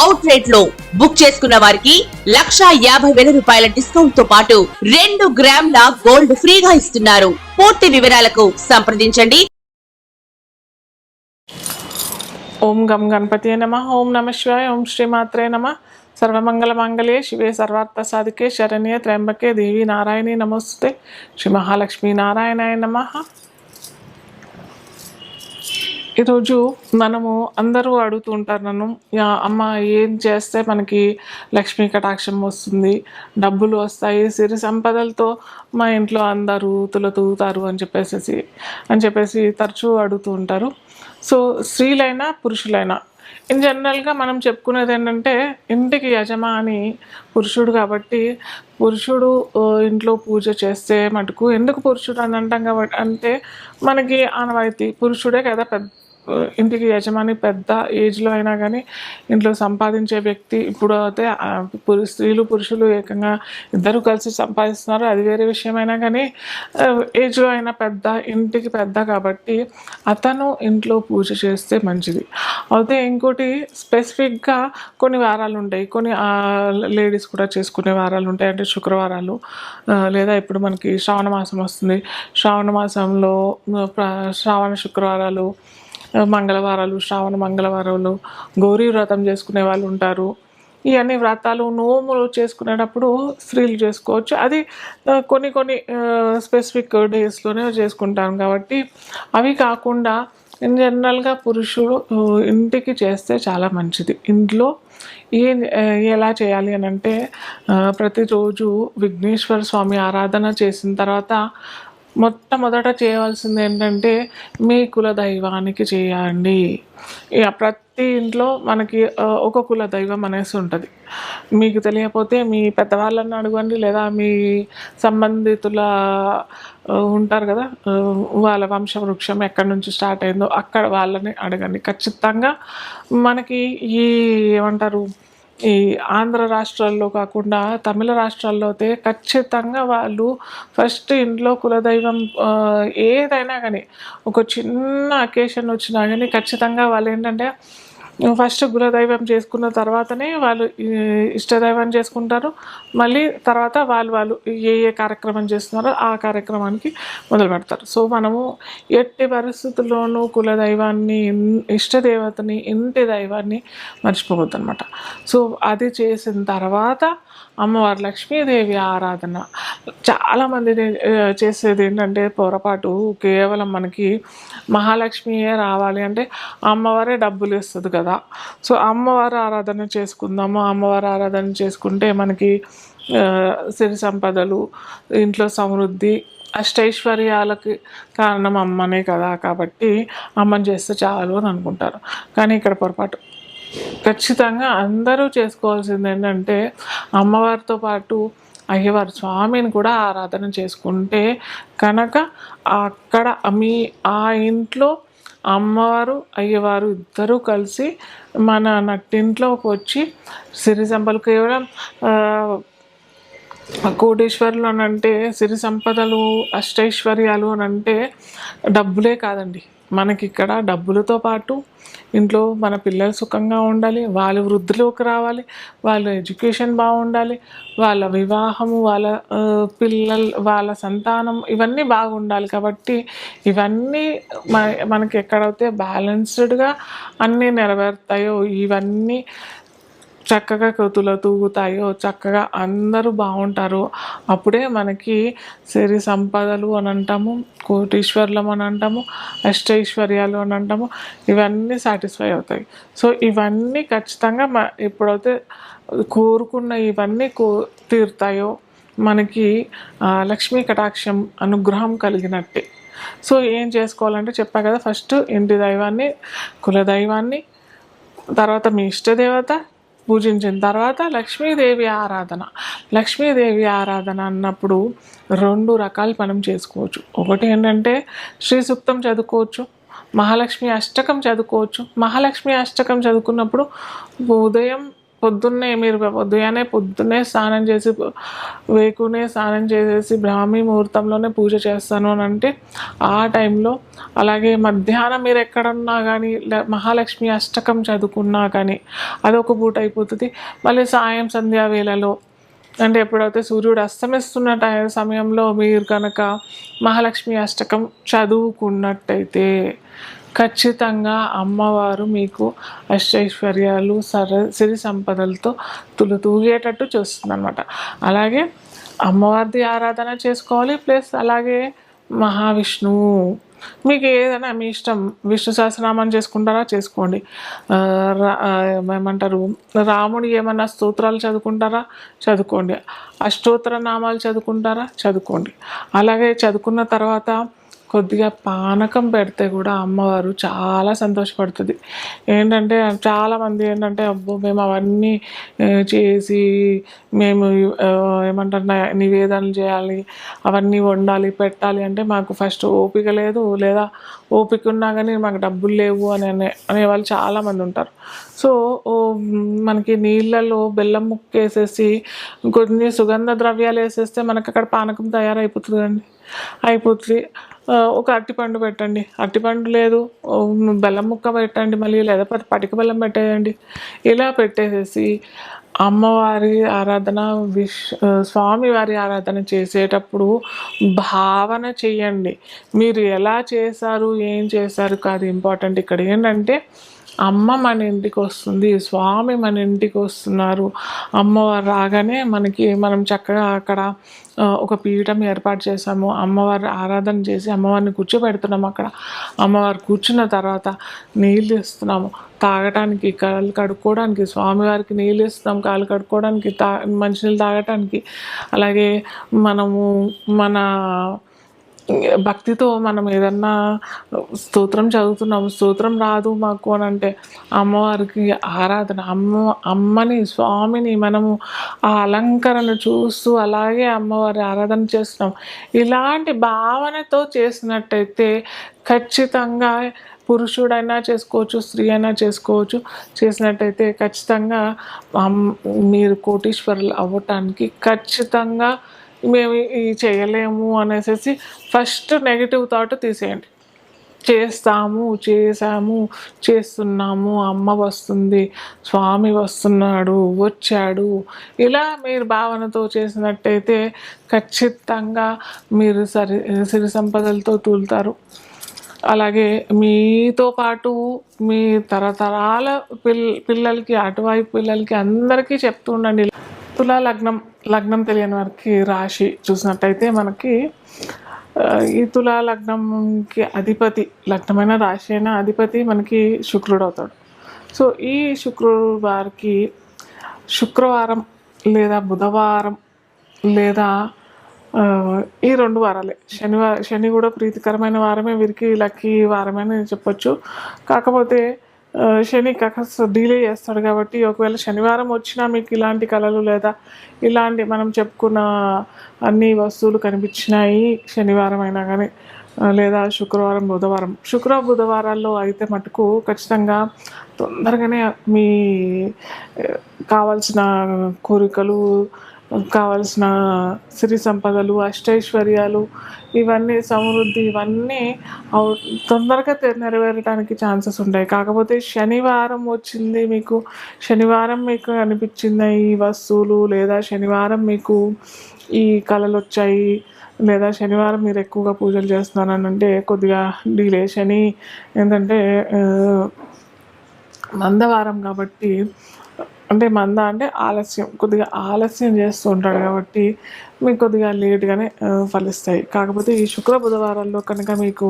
Out రేట్లో book చేసుకున్న వారికి లక్షా యాభై వేల రూపాయల డిస్కౌంట్తో పాటు రెండు గ్రాముల గోల్డ్ ఫ్రీగా ఇస్తున్నారు. పూర్తి వివరాలకు సంప్రదించండి. ఓం గం గణపతి నమ. ఓం నమ శివాయ ఓం శ్రీమాత్రే నమ. సర్వమంగళ మంగళే శివే సర్వార్థ సాధికే శరణ్య త్ర్యంబకే దేవి నారాయణి నమస్తే శ్రీ మహాలక్ష్మి నారాయణాయ నమ. ఈరోజు మనము అందరూ అడుగుతూ ఉంటారు నన్ను "యా, అమ్మ ఏం చేస్తే మనకి లక్ష్మీ కటాక్షం వస్తుంది? డబ్బులు వస్తాయి సిరి సంపదలతో మా ఇంట్లో అందరూ తులతూగుతారు అని చెప్పేసి అని చెప్పేసి తరచూ అడుగుతూ ఉంటారు. సో స్త్రీలైనా పురుషులైనా ఇన్ జనరల్గా మనం చెప్పుకునేది ఏంటంటే ఇంటికి యజమాని పురుషుడు కాబట్టి పురుషుడు ఇంట్లో పూజ చేస్తే మటుకు ఎందుకు పురుషుడు అని అంటాం కాబట్టి అంటే మనకి ఆనవాయితీ పురుషుడే కదా పెద్ద ఇంటికి యజమాని పెద్ద ఏజ్లో అయినా కానీ ఇంట్లో సంపాదించే వ్యక్తి ఇప్పుడు అయితే స్త్రీలు పురుషులు ఏకంగా ఇద్దరు కలిసి సంపాదిస్తున్నారు. అది వేరే విషయమైనా కానీ ఏజ్లో అయినా పెద్ద ఇంటికి పెద్ద కాబట్టి అతను ఇంట్లో పూజ చేస్తే మంచిది. అయితే ఇంకోటి స్పెసిఫిక్గా కొన్ని వారాలు ఉంటాయి కొన్ని లేడీస్ కూడా చేసుకునే వారాలు ఉంటాయి అంటే శుక్రవారాలు లేదా ఇప్పుడు మనకి శ్రావణ మాసం వస్తుంది. శ్రావణ మాసంలో శ్రావణ శుక్రవారాలు మంగళవారాలు శ్రావణ మంగళవారాలు గౌరీ వ్రతం చేసుకునే వాళ్ళు ఉంటారు. ఇవన్నీ వ్రతాలు నోములు చేసుకునేటప్పుడు స్త్రీలు చేసుకోవచ్చు. అది కొన్ని కొన్ని స్పెసిఫిక్ డేస్లోనే చేసుకుంటాం కాబట్టి అవి కాకుండా ఇన్ జనరల్గా పురుషుడు ఇంటికి చేస్తే చాలా మంచిది. ఇంట్లో ఏ ఎలా చేయాలి అని అంటే ప్రతిరోజు విఘ్నేశ్వర స్వామి ఆరాధన చేసిన తర్వాత మొట్టమొదట చేయవలసింది ఏంటంటే మీ కుల దైవానికి చేయండి. ఇక ప్రతి ఇంట్లో మనకి ఒక కుల దైవం అనేసి ఉంటుంది. మీకు తెలియకపోతే మీ పెద్దవాళ్ళని అడగండి లేదా మీ సంబంధితుల ఉంటారు కదా వాళ్ళ వంశ వృక్షం ఎక్కడి నుంచి స్టార్ట్ అయిందో అక్కడ వాళ్ళని అడగండి. ఖచ్చితంగా మనకి ఈ ఏమంటారు ఈ ఆంధ్ర రాష్ట్రాల్లో కాకుండా తమిళ రాష్ట్రాల్లో అయితే ఖచ్చితంగా వాళ్ళు ఫస్ట్ ఇంట్లో కులదైవం ఏదైనా కానీ ఒక చిన్న అకేషన్ వచ్చినా కానీ ఖచ్చితంగా వాళ్ళు ఏంటంటే ఫస్ట్ కులదైవం చేసుకున్న తర్వాతనే వాళ్ళు ఇష్టదైవం చేసుకుంటారు. మళ్ళీ తర్వాత వాళ్ళు వాళ్ళు ఏ ఏ కార్యక్రమం చేస్తున్నారో ఆ కార్యక్రమానికి మొదలు పెడతారు. సో మనము ఎట్టి పరిస్థితుల్లోనూ కులదైవాన్ని ఇష్టదేవతని ఇంటి దైవాన్ని మర్చిపోవద్దు అనమాట సో అది చేసిన తర్వాత అమ్మవారి లక్ష్మీదేవి ఆరాధన. చాలామంది చేసేది ఏంటంటే పొరపాటు కేవలం మనకి మహాలక్ష్మియే రావాలి అంటే అమ్మవారే డబ్బులు ఇస్తుంది కదా. సో అమ్మవారు ఆరాధన చేసుకుందాము. అమ్మవారు ఆరాధన చేసుకుంటే మనకి సిరి సంపదలు ఇంట్లో సమృద్ధి అష్టైశ్వర్యాలకి కారణం అమ్మనే కదా. కాబట్టి అమ్మని చేస్తే చాలు అని అనుకుంటారు. కానీ ఇక్కడ పొరపాటు. ఖచ్చితంగా అందరూ చేసుకోవాల్సింది ఏంటంటే అమ్మవారితో పాటు అయ్యవారు స్వామిని కూడా ఆరాధన చేసుకుంటే కనుక అక్కడ మీ ఆ ఇంట్లో అమ్మవారు అయ్యవారు ఇద్దరూ కలిసి మన నట్టింట్లోకి వచ్చి సిరి సంపలు కేవలం కోటేశ్వరులు అని అంటే సిరి సంపదలు అష్టైశ్వర్యాలు అని అంటే డబ్బులే కాదండి. మనకి ఇక్కడ డబ్బులతో పాటు ఇంట్లో మన పిల్లలు సుఖంగా ఉండాలి వాళ్ళు వృద్ధిలోకి రావాలి వాళ్ళ ఎడ్యుకేషన్ బాగుండాలి వాళ్ళ వివాహము వాళ్ళ పిల్లల పిల్లలు వాళ్ళ సంతానం ఇవన్నీ బాగుండాలి కాబట్టి ఇవన్నీ మన మనకి ఎక్కడైతే బ్యాలెన్స్డ్గా అన్నీ నెరవేరుతాయో ఇవన్నీ చక్కగా కొతులు తూగుతాయో చక్కగా అందరూ బాగుంటారు. అప్పుడే మనకి సిరి సంపదలు అని అంటాము కోటీశ్వర్లం అని అంటాము అష్టైశ్వర్యాలు అని అంటాము ఇవన్నీ సాటిస్ఫై అవుతాయి. సో ఇవన్నీ ఖచ్చితంగా మ ఎప్పుడైతే కోరుకున్న ఇవన్నీ కో తీరుతాయో మనకి లక్ష్మీ కటాక్షం అనుగ్రహం కలిగినట్టే. సో ఏం చేసుకోవాలంటే చెప్పా కదా ఫస్ట్ ఇంటి దైవాన్ని కుల దైవాన్ని తర్వాత మీ ఇష్టదేవత పూజించిన తర్వాత లక్ష్మీదేవి ఆరాధన. లక్ష్మీదేవి ఆరాధన అన్నప్పుడు రెండు రకాలు పనం చేసుకోవచ్చు. ఒకటి ఏంటంటే శ్రీ సూక్తం చదువుకోవచ్చు మహాలక్ష్మి అష్టకం చదువుకోవచ్చు. మహాలక్ష్మి అష్టకం చదువుకున్నప్పుడు ఉదయం పొద్దున్నే మీరు ఉదయాన్నే పొద్దున్నే స్నానం చేసి వేకునే స్నానం చేసేసి బ్రాహ్మీ ముహూర్తంలోనే పూజ చేస్తాను అని అంటే ఆ టైంలో అలాగే మధ్యాహ్నం మీరు ఎక్కడున్నా కానీ మహాలక్ష్మి అష్టకం చదువుకున్నా కానీ అదొక పూట అయిపోతుంది. మళ్ళీ సాయం సంధ్యా వేళలో అంటే ఎప్పుడైతే సూర్యుడు అస్తమిస్తున్న టై సమయంలో మీరు కనుక మహాలక్ష్మి అష్టకం చదువుకున్నట్టయితే ఖచ్చితంగా అమ్మవారు మీకు అష్టైశ్వర్యాలు సర సిరి సంపదలతో తులుతూగేటట్టు చూస్తుంది అనమాట అలాగే అమ్మవారిది ఆరాధన చేసుకోవాలి ప్లస్ అలాగే మహావిష్ణువు మీకు ఏదైనా మీ ఇష్టం విష్ణు సహస్రనామాన్ని చేసుకుంటారా? చేసుకోండి. రా- ఏమంటారు? రాముడి ఏమన్నా స్తోత్రాలు చదువుకుంటారా? చదువుకోండి. అష్టోత్తర నామాలు చదువుకుంటారా? చదువుకోండి. అలాగే చదువుకున్న తర్వాత కొద్దిగా పానకం పెడితే కూడా అమ్మవారు చాలా సంతోషపడుతుంది. ఏంటంటే చాలామంది ఏంటంటే అబ్బో మేము అవన్నీ చేసి మేము ఏమంటారు నా- నివేదనలు చేయాలి అవన్నీ వండాలి పెట్టాలి అంటే మాకు ఫస్ట్ ఓపిక లేదు. లేదా ఓపిక ఉన్నా కానీ మాకు డబ్బులు లేవు అని అనే అనేవాళ్ళు చాలామంది ఉంటారు. సో మనకి నీళ్ళలో బెల్లం ముక్క వేసేసి కొన్ని సుగంధ ద్రవ్యాలు వేసేస్తే మనకి అక్కడ పానకం తయారైపోతుంది అండి అయిపోతుంది. ఒక అరటిపండు పెట్టండి. అరటిపండు లేదు బెల్లం ముక్క పెట్టండి మళ్ళీ లేదా పటిక బెల్లం పెట్టేయండి. ఇలా పెట్టేసేసి అమ్మవారి ఆరాధన విష్ స్వామివారి ఆరాధన చేసేటప్పుడు భావన చెయ్యండి మీరు ఎలా చేశారు ఏం చేశారు కాదు ఇంపార్టెంట్ ఇక్కడ ఏంటంటే అమ్మ మన ఇంటికి వస్తుంది స్వామి మన ఇంటికి వస్తున్నారు. అమ్మవారు రాగానే మనకి మనం చక్కగా అక్కడ ఒక పీఠం ఏర్పాటు చేసాము అమ్మవారి ఆరాధన చేసి అమ్మవారిని కూర్చోబెడుతున్నాము అక్కడ. అమ్మవారు కూర్చున్న తర్వాత నీళ్ళు ఇస్తున్నాము తాగటానికి కాళ్ళు కడుక్కోవడానికి స్వామివారికి నీళ్ళు ఇస్తున్నాం కాళ్ళు కడుక్కోవడానికి తా మంచినీళ్ళు తాగటానికి. అలాగే మనము మన భక్తితో మనం ఏదన్నా స్తోత్రం చదువుతున్నాం స్తోత్రం రాదు మాకు అని అంటే అమ్మవారికి ఆరాధన అమ్మ అమ్మని స్వామిని మనము ఆ అలంకరణ చూస్తూ అలాగే అమ్మవారి ఆరాధన చేస్తున్నాం. ఇలాంటి భావనతో చేసినట్టయితే ఖచ్చితంగా పురుషుడైనా చేసుకోవచ్చు స్త్రీ అయినా చేసుకోవచ్చు. చేసినట్టయితే ఖచ్చితంగా మీరు కోటీశ్వరులు అవ్వటానికి ఖచ్చితంగా మేము ఇది చేయలేము అనేసి ఫస్ట్ నెగిటివ్ థాట్ తీసేయండి. చేస్తాము చేసాము చేస్తున్నాము అమ్మ వస్తుంది స్వామి వస్తున్నాడు వచ్చాడు. ఇలా మీరు భావనతో చేసినట్టయితే ఖచ్చితంగా మీరు సరి సిరి సంపదలతో తూలుతారు. అలాగే మీతో పాటు మీ తరతరాల పిల్ పిల్లలకి అటువైపు పిల్లలకి అందరికీ చెప్తూ ఉండండి. తులా లగ్నం లగ్నం తెలియని వారికి రాశి చూసినట్టయితే మనకి ఈ తులా లగ్నంకి అధిపతి లగ్నమైన రాశి అయిన అధిపతి మనకి శుక్రుడు అవుతాడు. సో ఈ శుక్రుడు వారికి శుక్రవారం లేదా బుధవారం లేదా ఈ రెండు వారాలే. శనివారం శని కూడా ప్రీతికరమైన వారమే వీరికి లక్కీ వారమే అని చెప్పొచ్చు. కాకపోతే శని కాస్త డిలే చేస్తాడు కాబట్టి ఒకవేళ శనివారం వచ్చినా మీకు ఇలాంటి కళలు లేదా ఇలాంటి మనం చెప్పుకున్న అన్ని వస్తువులు కనిపించినాయి శనివారం అయినా కానీ లేదా శుక్రవారం బుధవారం. శుక్ర బుధవారాల్లో అయితే మటుకు ఖచ్చితంగా తొందరగానే మీ కావాల్సిన కోరికలు కావలసిన సిరి సంపదలు అష్టైశ్వర్యాలు ఇవన్నీ సమృద్ధి ఇవన్నీ తొందరగా నెరవేరడానికి ఛాన్సెస్ ఉంటాయి. కాకపోతే శనివారం వచ్చింది మీకు శనివారం మీకు అనిపించిన ఈ వస్తువులు లేదా శనివారం మీకు ఈ కళలు వచ్చాయి లేదా శనివారం మీరు ఎక్కువగా పూజలు చేస్తున్నారని అంటే కొద్దిగా డిలే. శని ఏంటంటే మందవారం కాబట్టి అంటే మంద అంటే ఆలస్యం కొద్దిగా ఆలస్యం చేస్తూ ఉంటాడు కాబట్టి మీకు కొద్దిగా లేట్గానే ఫలిస్తాయి. కాకపోతే ఈ శుక్ర బుధవారాల్లో కనుక మీకు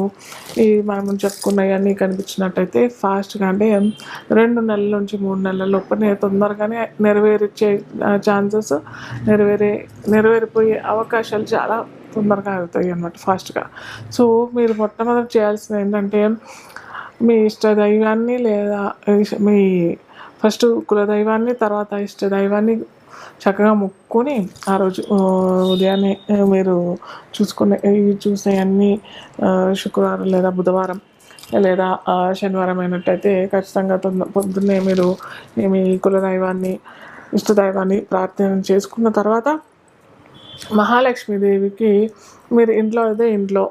ఈ మనం చెప్పుకున్నవన్నీ కనిపించినట్టయితే ఫాస్ట్గా అంటే రెండు నెలల నుంచి మూడు నెలల లోపలనే తొందరగానే నెరవేర్చే ఛాన్సెస్ నెరవేరే నెరవేరిపోయే అవకాశాలు చాలా తొందరగా అవుతాయి అన్నమాట ఫాస్ట్గా. సో మీరు మొట్టమొదటి చేయాల్సింది ఏంటంటే మీ ఇష్ట దైవాన్ని లేదా మీ ఫస్ట్ కులదైవాన్ని తర్వాత ఇష్ట దైవాన్ని చక్కగా మొక్కుకొని ఆ రోజు ఉదయాన్నే మీరు చూసుకునే ఇవి చూసే అన్ని శుక్రవారం లేదా బుధవారం లేదా శనివారం అయినట్టయితే ఖచ్చితంగా తొంద పొద్దున్నే మీరు మీ కులదైవాన్ని ఇష్టదైవాన్ని ప్రార్థన చేసుకున్న తర్వాత మహాలక్ష్మీదేవికి మీరు ఇంట్లో అయితే ఇంట్లో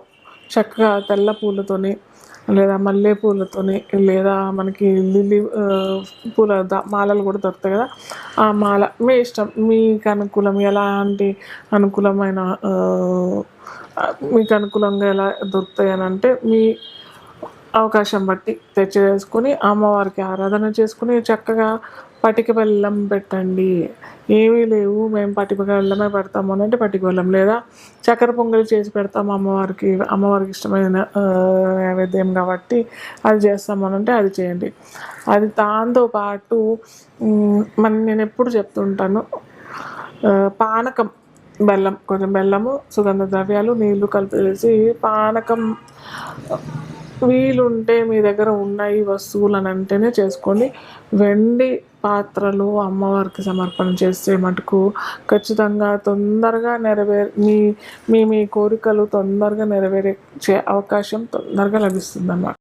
చక్కగా తెల్ల పూలతోని లేదా మల్లెపూలతోని లేదా మనకి లిల్లీ పూల మాలలు కూడా దొరుకుతాయి కదా. ఆ మాల మీ ఇష్టం మీకు అనుకూలం ఎలాంటి అనుకూలమైన మీకు అనుకూలంగా ఎలా దొరుకుతాయి అని అంటే మీ అవకాశం బట్టి తెచ్చి అమ్మవారికి ఆరాధన చేసుకుని చక్కగా పటిక బెల్లం పెట్టండి. ఏమీ లేవు. మేము పటిక బెల్లమే పెడతాము అని అంటే పటిక బెల్లం లేదా చక్కెర పొంగలి చేసి పెడతాము అమ్మవారికి. అమ్మవారికి ఇష్టమైన నైవేద్యం కాబట్టి అది చేస్తాము అని అంటే అది చేయండి. అది దాంతో పాటు మన నేను ఎప్పుడు చెప్తుంటాను పానకం బెల్లం కొంచెం బెల్లము సుగంధ ద్రవ్యాలు నీళ్ళు కలిపేసి పానకం వీలుంటే మీ దగ్గర ఉన్నాయి వస్తువులు అని అంటేనే చేసుకోండి. వెండి పాత్రలు అమ్మవారికి సమర్పణ చేస్తే మటుకు ఖచ్చితంగా తొందరగా నెరవేర్ మీ మీ మీ కోరికలు తొందరగా నెరవేరే అవకాశం తొందరగా లభిస్తుంది అన్నమాట